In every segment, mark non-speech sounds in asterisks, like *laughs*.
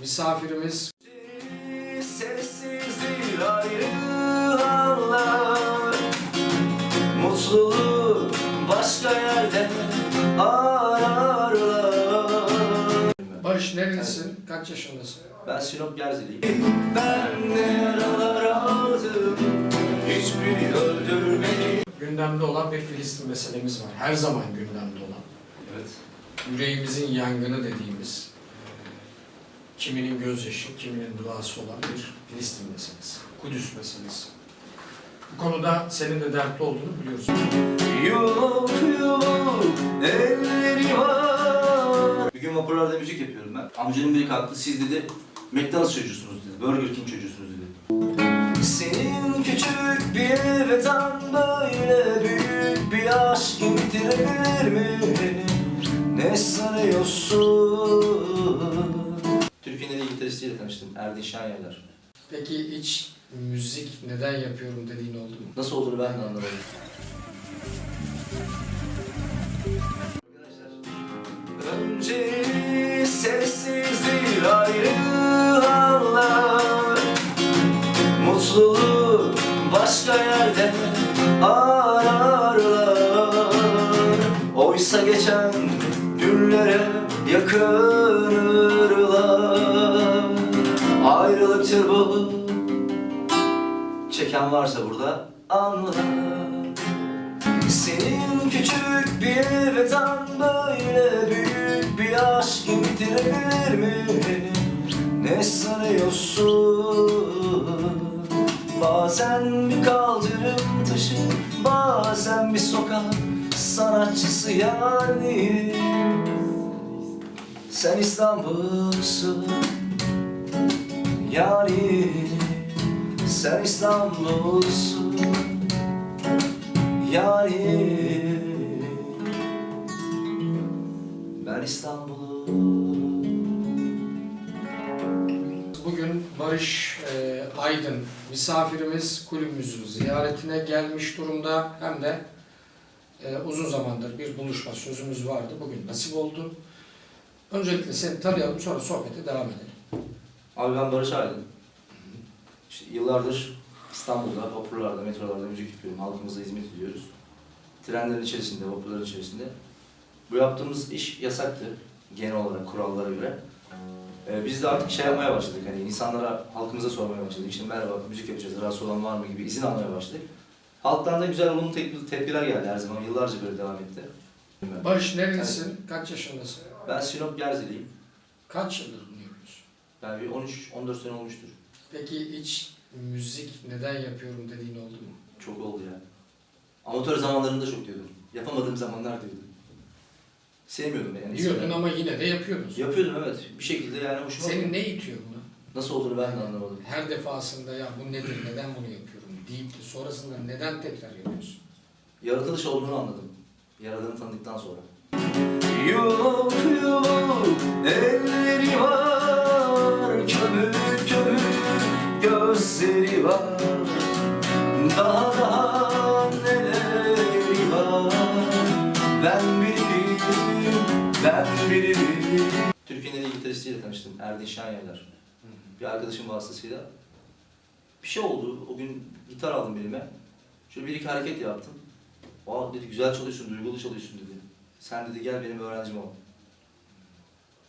misafirimiz Sessizdir ayrı anlar Mutluluğu başka yerde ararlar Barış nerelisin? Kaç yaşındasın? Ben Sinop Gerziliyim Ben yaralar aldım Hiçbiri öldürmedi Gündemde olan bir Filistin meselemiz var. Her zaman gündemde olan. Evet Yüreğimizin yangını dediğimiz, kiminin gözyaşı, kiminin duası olan bir Filistin meselesi. Kudüs meselesi. Bu konuda senin de dertli olduğunu biliyoruz. Yok yok elleri var Bir gün vapurlarda müzik yapıyorum ben. Amcanın biri kalktı siz dedi McDonald's çocuğusunuz dedi. Burger King çocuğusunuz dedi. Senin küçük bir evden böyle büyük bir aşk bitirebilir mi? Ne sanıyorsun? Türkiye'nin en iyi gitaristiyle tanıştım. Erdin Şanyaylar. Peki hiç müzik neden yapıyorum dediğin oldu mu? Nasıl olduğunu ben de anlamadım. Önce sessizdir ayrı anlar Mutluluğu başka yerde ararlar Oysa geçen günlere yakınırlar Çeken varsa burada anla Senin küçük bir evden böyle büyük bir aşk bitirebilir mi? Ne sanıyorsun? Bazen bir kaldırım taşı Bazen bir sokak sanatçısı yani Sen İstanbul'sun yani sen İstanbul'sun Yani Ben İstanbul'um Bugün Barış e, Aydın misafirimiz kulübümüzün ziyaretine gelmiş durumda. Hem de e, uzun zamandır bir buluşma sözümüz vardı. Bugün nasip oldu. Öncelikle seni tanıyalım sonra sohbete devam edelim. Abi ben Barış Aydın İşte yıllardır İstanbul'da, vapurlarda, metrolarda müzik yapıyorum. Halkımıza hizmet ediyoruz. Trenlerin içerisinde, vapurların içerisinde. Bu yaptığımız iş yasaktı genel olarak kurallara göre. Ee, biz de artık şey yapmaya başladık. Hani insanlara, halkımıza sormaya başladık. İşte merhaba müzik yapacağız, rahatsız olan var mı gibi izin almaya başladık. Halktan da güzel olumlu tep- tepkiler geldi her zaman. Yıllarca böyle devam etti. Barış nerelisin? Kaç yaşındasın? Ben Sinop Gerziliyim. Kaç yıldır bunu yapıyorsun? Ben bir 13-14 sene olmuştur. Peki hiç müzik neden yapıyorum dediğin oldu mu? Çok oldu ya. Amatör zamanlarında çok diyordum. Yapamadığım zamanlar diyordum. Sevmiyordum yani. Diyordun ama yine de yapıyordun. Yapıyordum evet. Bir şekilde yani hoşuma Senin ne itiyor buna? Nasıl olduğunu ben de anlamadım. Her defasında ya bu nedir, neden bunu yapıyorum deyip de sonrasında neden tekrar yapıyorsun? Yaratılış olduğunu anladım. Yaradanı tanıdıktan sonra. Yok yok elleri var gözleri var Daha daha neleri var Ben bilirim, ben bilirim Türkiye'nin en iyi gitaristiyle tanıştım. Erdin Şanyaylar. Bir arkadaşım vasıtasıyla. Bir şey oldu. O gün gitar aldım elime. Şöyle bir iki hareket yaptım. Aa dedi güzel çalıyorsun, duygulu çalıyorsun dedi. Sen dedi gel benim öğrencim ol.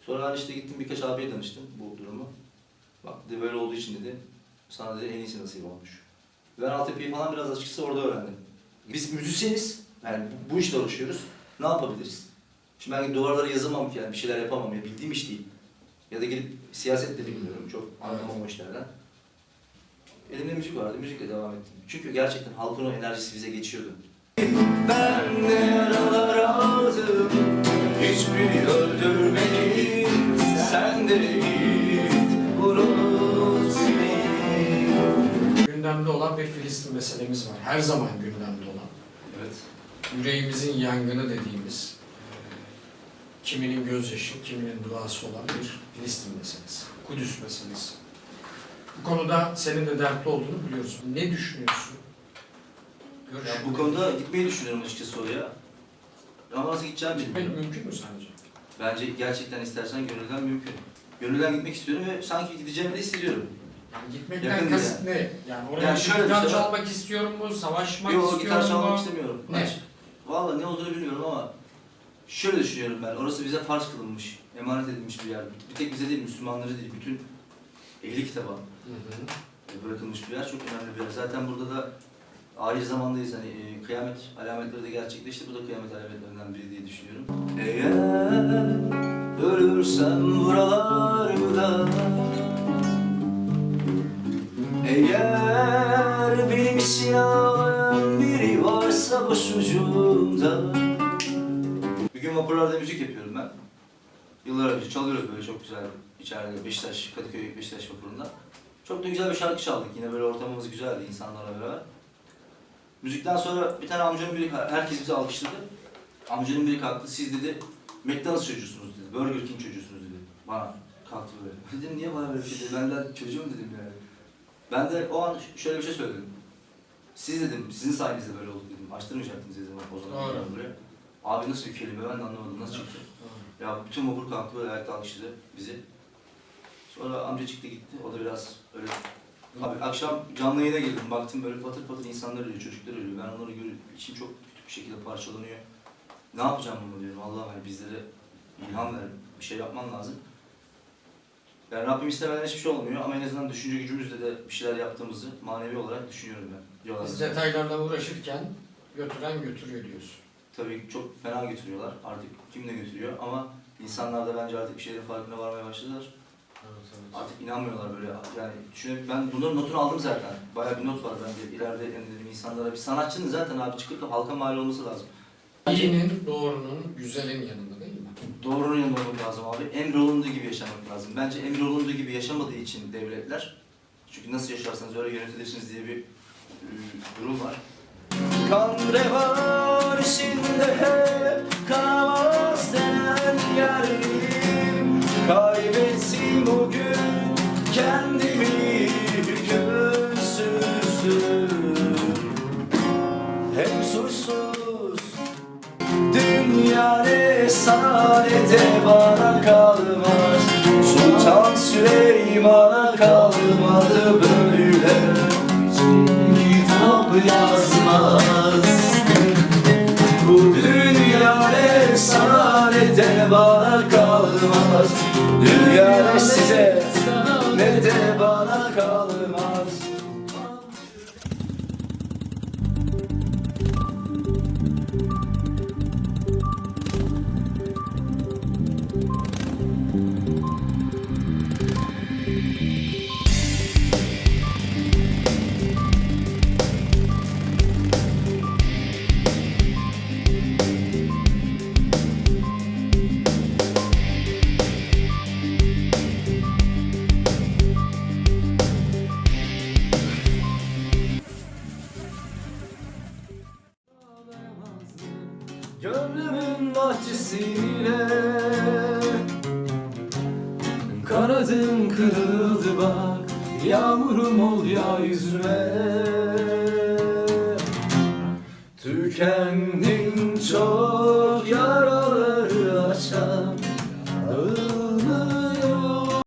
Sonra ben işte gittim birkaç abiye danıştım bu durumu. Bak dedi böyle olduğu için dedi. Sana en iyisi nasip olmuş. Ben altyapıyı falan biraz açıkçası orada öğrendim. Biz müzisyeniz. Yani bu, işle uğraşıyoruz. Ne yapabiliriz? Şimdi ben duvarlara yazamam ki yani bir şeyler yapamam ya bildiğim iş değil. Ya da gidip siyaset de bilmiyorum çok anlamam o işlerden. Elimde müzik vardı, müzikle devam ettim. Çünkü gerçekten halkın o enerjisi bize geçiyordu. Ben yaralar aldım, hiçbiri öldürmedi. Sen de git, Gündemde olan bir Filistin meselemiz var. Her zaman gündemde olan. Evet. Yüreğimizin yangını dediğimiz, kiminin gözyaşı, kiminin duası olan bir Filistin meselesi. Kudüs meselesi. Bu konuda senin de dertli olduğunu biliyoruz. Ne düşünüyorsun? Ya bu konuda gitmeyi düşünüyorum açıkçası oraya. Ama nasıl gideceğim bilmiyorum. mümkün mü sence? Bence gerçekten istersen gönülden mümkün. Gönülden gitmek istiyorum ve sanki gideceğimi de hissediyorum. Yani gitmekten Yakın kasıt ne? Yani oraya Yani şöyle bir gitar şey var. çalmak istiyorum mu? Savaşmak Yok istiyorum gitar çalmak mu? istemiyorum. Ne? Ben- Vallahi ne olduğunu bilmiyorum ama şöyle düşünüyorum ben. Orası bize farz kılınmış, emanet edilmiş bir yer. Bir tek bize değil, Müslümanları değil, bütün ehli kitaba Hı hı. bırakılmış bir yer. Çok önemli bir yer. Zaten burada da ahir zamandayız. Hani e, kıyamet alametleri de gerçekleşti. Bu da kıyamet alametlerinden biri diye düşünüyorum. Eğer ölürsem buralarda Eğer benim isyan biri varsa başucumda Bir gün vapurlarda müzik yapıyorum ben. Yıllar önce çalıyoruz böyle çok güzel içeride Beşiktaş, Kadıköy Beşiktaş vapurunda. Çok da güzel bir şarkı çaldık yine böyle ortamımız güzeldi insanlarla beraber. Müzikten sonra bir tane amcanın biri, herkes bizi alkışladı. Amcanın biri kalktı, siz dedi McDonald's çocuğusunuz dedi, Burger King çocuğusunuz dedi. Bana kalktı böyle. *laughs* Dedim niye bana böyle bir şey dedi, ben de çocuğum dedim yani. Ben de o an şöyle bir şey söyledim. Siz dedim, sizin sayenizde böyle oldu dedim. Açtırmayacaktınız dedim o zaman Doğru. buraya. Abi nasıl bir kelime ben de anlamadım, nasıl çıktı? Ya bütün vapur kalktı böyle ayakta alkışladı bizi. Sonra amca çıktı gitti. O da biraz öyle... Abi akşam canlı yayına girdim. Baktım böyle patır patır insanlar ölüyor, çocuklar ölüyor. Ben onları görüyorum. İçim çok kötü bir şekilde parçalanıyor. Ne yapacağım bunu diyorum. Allah'ım hani bizlere ilham ver. Bir şey yapman lazım. Yani Rabbim istemeden hiçbir şey olmuyor ama en azından düşünce gücümüzle de bir şeyler yaptığımızı manevi olarak düşünüyorum ben. Biz Diyorlar. detaylarla uğraşırken götüren götürüyor diyorsun. Tabii çok fena götürüyorlar. Artık kim ne götürüyor ama insanlar da bence artık bir şeylerin farkına varmaya başladılar. Artık inanmıyorlar böyle yani düşünün ben bunların notunu aldım zaten. Bayağı bir not var bende ileride yani dedim insanlara bir sanatçının zaten abi çıkıp da halka mal olması lazım. İyinin, doğrunun, güzelin yanında? Doğrunun yanında olmak lazım abi. Emrolunduğu gibi yaşamak lazım. Bence emrolunduğu gibi yaşamadığı için devletler çünkü nasıl yaşarsanız öyle yönetilirsiniz diye bir e, durum var. Kan revan içinde hep kanamaz denen yerliyim Kaybettim kendimi Kanadım kırıldı bak Yağmurum ol ya yüzüme. Tükendin çok